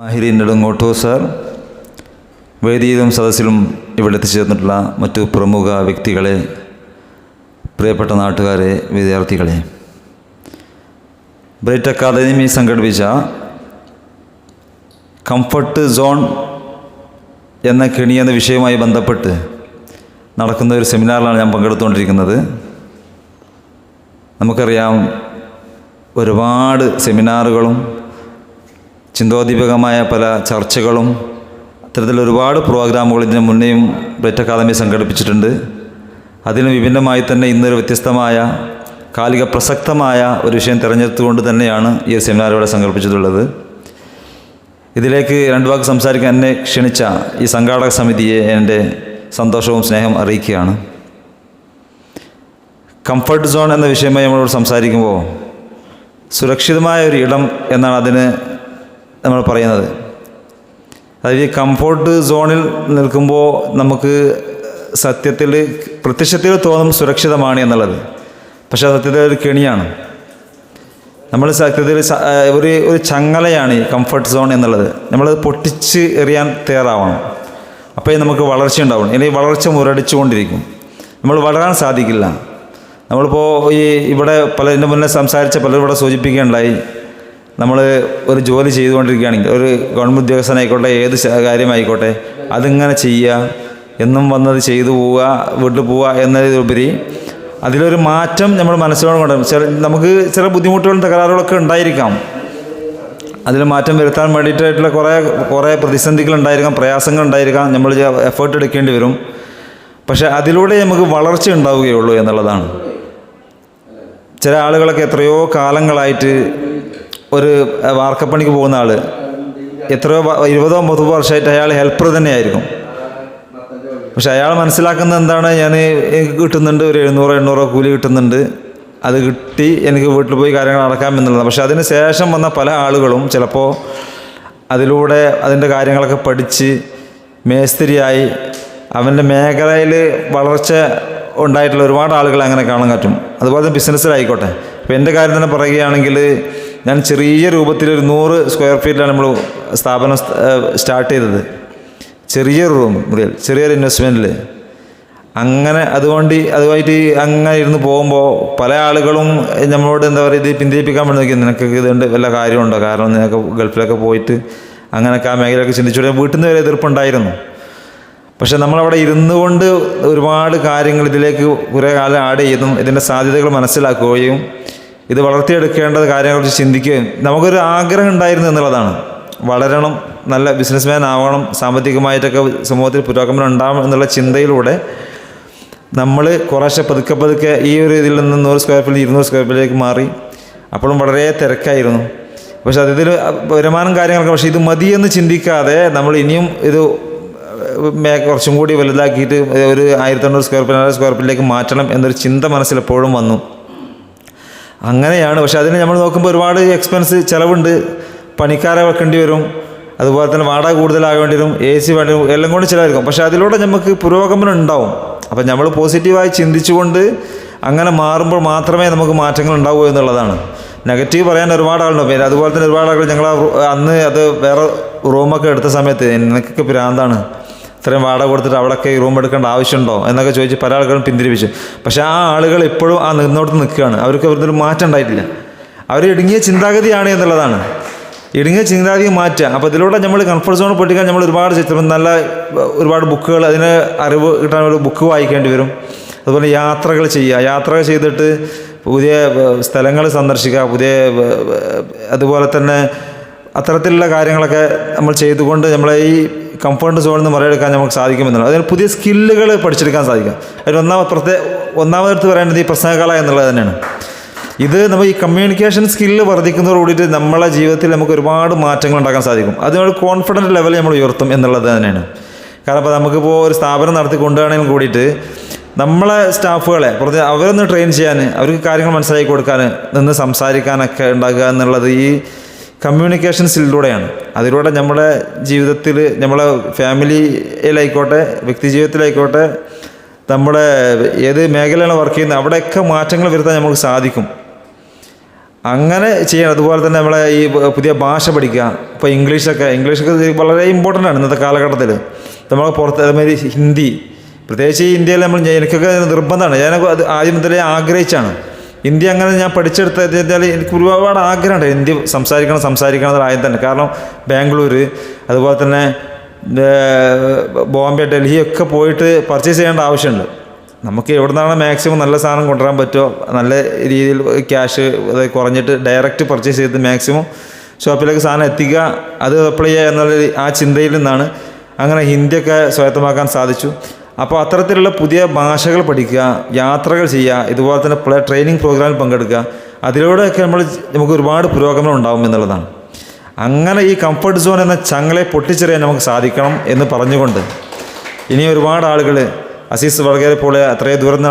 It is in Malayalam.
മാഹിരി നെടുങ്ങോട്ടൂർ സാർ. വേദിയിലും സദസ്സിലും ഇവിടെ എത്തിച്ചേർന്നിട്ടുള്ള മറ്റു പ്രമുഖ വ്യക്തികളെ പ്രിയപ്പെട്ട നാട്ടുകാരെ വിദ്യാർത്ഥികളെ. ബ്രൈറ്റ് അക്കാദമി സംഘടിപ്പിച്ച കംഫർട്ട് സോൺ എന്ന കെണി എന്ന വിഷയവുമായി ബന്ധപ്പെട്ട് നടക്കുന്ന ഒരു സെമിനാറിലാണ് ഞാൻ പങ്കെടുത്തുകൊണ്ടിരിക്കുന്നത്. നമുക്കറിയാം ഒരുപാട് സെമിനാറുകളും ചിന്തോദ്ദീപകമായ പല ചർച്ചകളും അത്തരത്തിൽ ഒരുപാട് പ്രോഗ്രാമുകൾ ഇതിനു മുന്നേയും ബ്രറ്റ് അക്കാദമി സംഘടിപ്പിച്ചിട്ടുണ്ട്. അതിന് വിഭിന്നമായി തന്നെ ഇന്നൊരു വ്യത്യസ്തമായ കാലിക പ്രസക്തമായ ഒരു വിഷയം തിരഞ്ഞെടുത്തുകൊണ്ട് തന്നെയാണ് ഈ സെമിനാർ ഇവിടെ സംഘടിപ്പിച്ചിട്ടുള്ളത്. ഇതിലേക്ക് രണ്ട് വാക്ക് സംസാരിക്കാൻ എന്നെ ക്ഷണിച്ച ഈ സംഘാടക സമിതിയെ എന്റെ സന്തോഷവും സ്നേഹം അറിയിക്കുകയാണ്. കംഫർട്ട് സോൺ എന്ന വിഷയമായി നമ്മളോട് സംസാരിക്കുമ്പോൾ സുരക്ഷിതമായ ഒരു ഇടം എന്നാണ് അതിന് നമ്മൾ പറയുന്നത്. അതായത് കംഫോർട്ട് സോണിൽ നിൽക്കുമ്പോൾ നമുക്ക് സത്യത്തിൽ പ്രത്യക്ഷത്തിൽ തോന്നും സുരക്ഷിതമാണ് എന്നുള്ളത്. പക്ഷേ സത്യത്തിൽ ഒരു കെണിയാണ്. നമ്മൾ സത്യത്തിൽ ഒരു ഒരു ചങ്ങലയാണ് ഈ കംഫർട്ട് സോൺ എന്നുള്ളത്. നമ്മൾ പൊട്ടിച്ച് എറിയാൻ തയ്യാറാവണം. അപ്പോൾ നമുക്ക് വളർച്ച ഉണ്ടാവണം. ഇനി വളർച്ച മുരടിച്ചുകൊണ്ടിരിക്കും. നമ്മൾ വളരാൻ സാധിക്കില്ല. നമ്മളിപ്പോൾ ഈ ഇവിടെ പല ഇതിന്റെ മുന്നേ സംസാരിച്ച പലരും ഇവിടെ സൂചിപ്പിക്കുകയുണ്ടായി. നമ്മൾ ഒരു ജോലി ചെയ്തുകൊണ്ടിരിക്കുകയാണെങ്കിൽ ഒരു ഗവൺമെന്റ് ഉദ്യോഗസ്ഥനായിക്കോട്ടെ ഏത് കാര്യമായിക്കോട്ടെ അതിങ്ങനെ ചെയ്യുക എന്നും വന്നത് ചെയ്തു പോവുക വീട്ടിൽ പോവുക എന്നതിലുപരി അതിലൊരു മാറ്റം നമ്മൾ മനസ്സിലോട് കൊണ്ട് ചില നമുക്ക് ചില ബുദ്ധിമുട്ടുകളും തകരാറുകളൊക്കെ ഉണ്ടായിരിക്കാം. അതിൽ മാറ്റം വരുത്താൻ വേണ്ടിയിട്ടായിട്ടുള്ള കുറേ കുറേ പ്രതിസന്ധികൾ ഉണ്ടായിരിക്കാം പ്രയാസങ്ങൾ ഉണ്ടായിരിക്കാം നമ്മൾ എഫേർട്ട് എടുക്കേണ്ടി വരും. പക്ഷേ അതിലൂടെ നമുക്ക് വളർച്ച ഉണ്ടാവുകയുള്ളൂ എന്നുള്ളതാണ്. ചില ആളുകളൊക്കെ എത്രയോ കാലങ്ങളായിട്ട് ഒരു വാർക്കപ്പണിക്ക് പോകുന്ന ആൾ എത്രയോ ഇരുപതോ മുപ്പതോ വർഷമായിട്ട് അയാൾ ഹെൽപ്പർ തന്നെയായിരിക്കും. പക്ഷെ അയാൾ മനസ്സിലാക്കുന്നത് എന്താണ്? ഞാൻ എനിക്ക് കിട്ടുന്നുണ്ട് ഒരു എഴുന്നൂറോ എണ്ണൂറോ കൂലി കിട്ടുന്നുണ്ട്. അത് കിട്ടി എനിക്ക് വീട്ടിൽ പോയി കാര്യങ്ങൾ നടക്കാം എന്നുള്ളതാണ് പക്ഷെ അതിന് ശേഷം വന്ന പല ആളുകളും ചിലപ്പോൾ അതിലൂടെ അതിന്റെ കാര്യങ്ങളൊക്കെ പഠിച്ച് മേസ്തിരിയായി അവന്റെ മേഖലയിൽ വളർച്ച ഉണ്ടായിട്ടുള്ള ഒരുപാട് ആളുകൾ അങ്ങനെ കാണാൻ പറ്റും. അതുപോലെ തന്നെ ബിസിനസ്സിലായിക്കോട്ടെ ഇപ്പോൾ എന്റെ കാര്യം തന്നെ പറയുകയാണെങ്കിൽ ഞാൻ ചെറിയ രൂപത്തിൽ ഒരു നൂറ് സ്ക്വയർ ഫീറ്റിലാണ് നമ്മൾ സ്ഥാപനം സ്റ്റാർട്ട് ചെയ്തത്. ചെറിയൊരു റൂം മുറിയിൽ ചെറിയൊരു ഇൻവെസ്റ്റ്മെന്റിൽ അങ്ങനെ അതുകൊണ്ട് അതുമായിട്ട് അങ്ങനെ ഇരുന്ന് പോകുമ്പോൾ പല ആളുകളും നമ്മളോട് എന്താ പറയുക ഇത് പിന്തിരിപ്പിക്കാൻ വേണ്ടി നോക്കി. നിനക്ക് ഇതുകൊണ്ട് വല്ല കാര്യമുണ്ടോ? കാരണം നിനക്ക് ഗൾഫിലൊക്കെ പോയിട്ട് അങ്ങനെയൊക്കെ ആ മേഖലയൊക്കെ ചിന്തിച്ചുകൊണ്ട് വീട്ടിൽ നിന്ന് വരെ എതിർപ്പുണ്ടായിരുന്നു. പക്ഷെ നമ്മളവിടെ ഇരുന്നു കൊണ്ട് ഒരുപാട് കാര്യങ്ങൾ ഇതിലേക്ക് കുറേ കാലം ആഡ് ചെയ്യുന്നു ഇതിന്റെ സാധ്യതകൾ മനസ്സിലാക്കുകയും ഇത് വളർത്തിയെടുക്കേണ്ടത് കാര്യങ്ങളെക്കുറിച്ച് ചിന്തിക്കുകയും നമുക്കൊരു ആഗ്രഹം ഉണ്ടായിരുന്നു എന്നുള്ളതാണ്. വളരണം നല്ല ബിസിനസ്മാൻ ആവണം സാമ്പത്തികമായിട്ടൊക്കെ സമൂഹത്തിൽ പുരോഗമനം ഉണ്ടാവണം എന്നുള്ള ചിന്തയിലൂടെ നമ്മൾ കുറേശ്ശെ പതുക്കെ പതുക്കെ ഈ ഒരു ഇതിൽ നിന്ന് നൂറ് സ്ക്വയർ ഫീറ്റ് ഇരുന്നൂറ് സ്ക്വയർ ഫീറ്റിലേക്ക് മാറി. അപ്പോഴും വളരെ തിരക്കായിരുന്നു. പക്ഷെ അതിൽ വരുമാനം കാര്യങ്ങളൊക്കെ പക്ഷേ ഇത് മതിയെന്ന് ചിന്തിക്കാതെ നമ്മൾ ഇനിയും ഇത് കുറച്ചും കൂടി വലുതാക്കിയിട്ട് ഒരു ആയിരത്തി തൊണ്ണൂറ് സ്ക്വയർ ഫീറ്റ് സ്ക്വയർ ഫീറ്റിലേക്ക് മാറ്റണം എന്നൊരു ചിന്ത മനസ്സിൽ എപ്പോഴും വന്നു. അങ്ങനെയാണ്. പക്ഷെ അതിന് നമ്മൾ നോക്കുമ്പോൾ ഒരുപാട് എക്സ്പെൻസ് ചിലവുണ്ട്. പണിക്കാരെ വെക്കേണ്ടി വരും. അതുപോലെ തന്നെ വാടക കൂടുതലാകേണ്ടി വരും എ സി വേണ്ടി എല്ലാം കൊണ്ട് ചിലവായിരിക്കും. പക്ഷെ അതിലൂടെ നമുക്ക് പുരോഗമനം ഉണ്ടാവും. അപ്പം നമ്മൾ പോസിറ്റീവായി ചിന്തിച്ചുകൊണ്ട് അങ്ങനെ മാറുമ്പോൾ മാത്രമേ നമുക്ക് മാറ്റങ്ങൾ ഉണ്ടാവൂ എന്നുള്ളതാണ്. നെഗറ്റീവ് പറയാൻ ഒരുപാട് ആളുണ്ട്. പിന്നെ അതുപോലെ തന്നെ ഒരുപാട് ആളുകൾ ഞങ്ങൾ അന്ന് അത് വേറെ റൂമൊക്കെ എടുത്ത സമയത്ത് എനിക്കൊക്കെ ഭ്രാന്താണ് ഇത്രയും വാടക കൊടുത്തിട്ട് അവിടെയൊക്കെ ഈ റൂം എടുക്കേണ്ട ആവശ്യമുണ്ടോ? എന്നൊക്കെ ചോദിച്ച് പല ആളുകളും പിന്തിരിപ്പിച്ചു. പക്ഷെ ആ ആളുകൾ എപ്പോഴും ആ നിന്നോട്ട് നിൽക്കുകയാണ്. അവർക്ക് അവരുടെ ഒരു മാറ്റം ഉണ്ടായിട്ടില്ല. അവർ ഇടുങ്ങിയ ചിന്താഗതിയാണ് എന്നുള്ളതാണ്. ഇടുങ്ങിയ ചിന്താഗതി മാറ്റുക. അപ്പോൾ ഇതിലൂടെ നമ്മൾ കംഫർട്ട് സോൺ പൊട്ടിക്കാൻ നമ്മൾ ഒരുപാട് ചിത്രം നല്ല ഒരുപാട് ബുക്കുകൾ അതിന് അറിവ് കിട്ടാൻ ഒരു ബുക്ക് വായിക്കേണ്ടി വരും. അതുപോലെ യാത്രകൾ ചെയ്യുക. യാത്രകൾ ചെയ്തിട്ട് പുതിയ സ്ഥലങ്ങൾ സന്ദർശിക്കുക. പുതിയ അതുപോലെ തന്നെ അത്തരത്തിലുള്ള കാര്യങ്ങളൊക്കെ നമ്മൾ ചെയ്തുകൊണ്ട് നമ്മളെ ഈ കംഫർട്ട് സോണിൽ നിന്ന് മറികടക്കാൻ നമുക്ക് സാധിക്കുമെന്നുള്ളത്. അതിന് പുതിയ സ്കില്ലുകൾ പഠിച്ചെടുക്കാൻ സാധിക്കും. അതിൽ ഒന്നാമത് പ്രത്യേക ഒന്നാമതെടുത്ത് പറയേണ്ടത് ഈ പ്രശ്നകല എന്നുള്ളത് തന്നെയാണ്. ഇത് നമ്മൾ ഈ കമ്മ്യൂണിക്കേഷൻ സ്കില്ല് വർദ്ധിക്കുന്നതോട് കൂടിയിട്ട് നമ്മളെ ജീവിതത്തിൽ നമുക്ക് ഒരുപാട് മാറ്റങ്ങൾ ഉണ്ടാക്കാൻ സാധിക്കും. അതിനോട് കോൺഫിഡന്റ് ലെവൽ നമ്മൾ ഉയർത്തും എന്നുള്ളത് തന്നെയാണ്. കാരണം ഇപ്പോൾ നമുക്കിപ്പോൾ ഒരു സ്ഥാപനം നടത്തി കൊണ്ടുപോകണമെങ്കിൽ കൂടിയിട്ട് നമ്മളെ സ്റ്റാഫുകളെ പുറത്ത് അവരൊന്ന് ട്രെയിൻ ചെയ്യാൻ അവർക്ക് കാര്യങ്ങൾ മനസ്സിലാക്കി കൊടുക്കാൻ നിന്ന് സംസാരിക്കാനൊക്കെ ഉണ്ടാക്കുക എന്നുള്ളത് ഈ കമ്മ്യൂണിക്കേഷൻ സ്കില്ലിലൂടെയാണ് അതിലൂടെ നമ്മുടെ ജീവിതത്തിൽ നമ്മളെ ഫാമിലിയിലായിക്കോട്ടെ വ്യക്തി ജീവിതത്തിലായിക്കോട്ടെ നമ്മുടെ ഏത് മേഖലയാണ് വർക്ക് ചെയ്യുന്നത് അവിടെയൊക്കെ മാറ്റങ്ങൾ വരുത്താൻ നമുക്ക് സാധിക്കും. അങ്ങനെ ചെയ്യണം. അതുപോലെ തന്നെ നമ്മളെ ഈ പുതിയ ഭാഷ പഠിക്കുക. ഇപ്പോൾ ഇംഗ്ലീഷൊക്കെ ഇംഗ്ലീഷൊക്കെ വളരെ ഇമ്പോർട്ടന്റ് ആണ് ഇന്നത്തെ കാലഘട്ടത്തിൽ നമ്മൾ പുറത്ത് അതേമാതിരി ഹിന്ദി പ്രത്യേകിച്ച് ഇന്ത്യയിൽ നമ്മൾ എനിക്കൊക്കെ നിർബന്ധമാണ്. ഞാനൊക്കെ അത് ആദ്യം മുതലേ ആഗ്രഹിച്ചാണ്. ഹിന്ദി അങ്ങനെ ഞാൻ പഠിച്ചെടുത്ത വെച്ചാൽ എനിക്ക് ഒരുപാട് ആഗ്രഹമുണ്ട്. ഹിന്ദി സംസാരിക്കണം സംസാരിക്കണം എന്നുള്ള ആദ്യം തന്നെ. കാരണം ബാംഗ്ലൂർ അതുപോലെ തന്നെ ബോംബെ ഡൽഹി ഒക്കെ പോയിട്ട് പർച്ചേസ് ചെയ്യേണ്ട ആവശ്യമുണ്ട്. നമുക്ക് എവിടെ നിന്നാണ് മാക്സിമം നല്ല സാധനം കൊണ്ടുവരാൻ പറ്റുമോ നല്ല രീതിയിൽ ക്യാഷ് കുറഞ്ഞിട്ട് ഡയറക്റ്റ് പർച്ചേസ് ചെയ്ത് മാക്സിമം ഷോപ്പിലേക്ക് സാധനം എത്തിക്കുക അത് അപ്ലൈ ചെയ്യുക എന്നുള്ള ആ ചിന്തയിൽ നിന്നാണ്. അങ്ങനെ ഹിന്ദിയൊക്കെ സ്വായത്തമാക്കാൻ സാധിച്ചു. അപ്പോൾ അത്തരത്തിലുള്ള പുതിയ ഭാഷകൾ പഠിക്കുക യാത്രകൾ ചെയ്യുക ഇതുപോലെ തന്നെ പല ട്രെയിനിങ് പ്രോഗ്രാമിൽ പങ്കെടുക്കുക അതിലൂടെയൊക്കെ നമ്മൾ നമുക്ക് ഒരുപാട് പുരോഗമനം ഉണ്ടാകും എന്നുള്ളതാണ്. അങ്ങനെ ഈ കംഫർട്ട് സോൺ എന്ന ചങ്ങളെ പൊട്ടിച്ചെറിയാൻ നമുക്ക് സാധിക്കണം എന്ന് പറഞ്ഞുകൊണ്ട് ഇനി ഒരുപാട് ആളുകൾ അസീസ് വളരെ പോലെ അത്രയും ദൂരം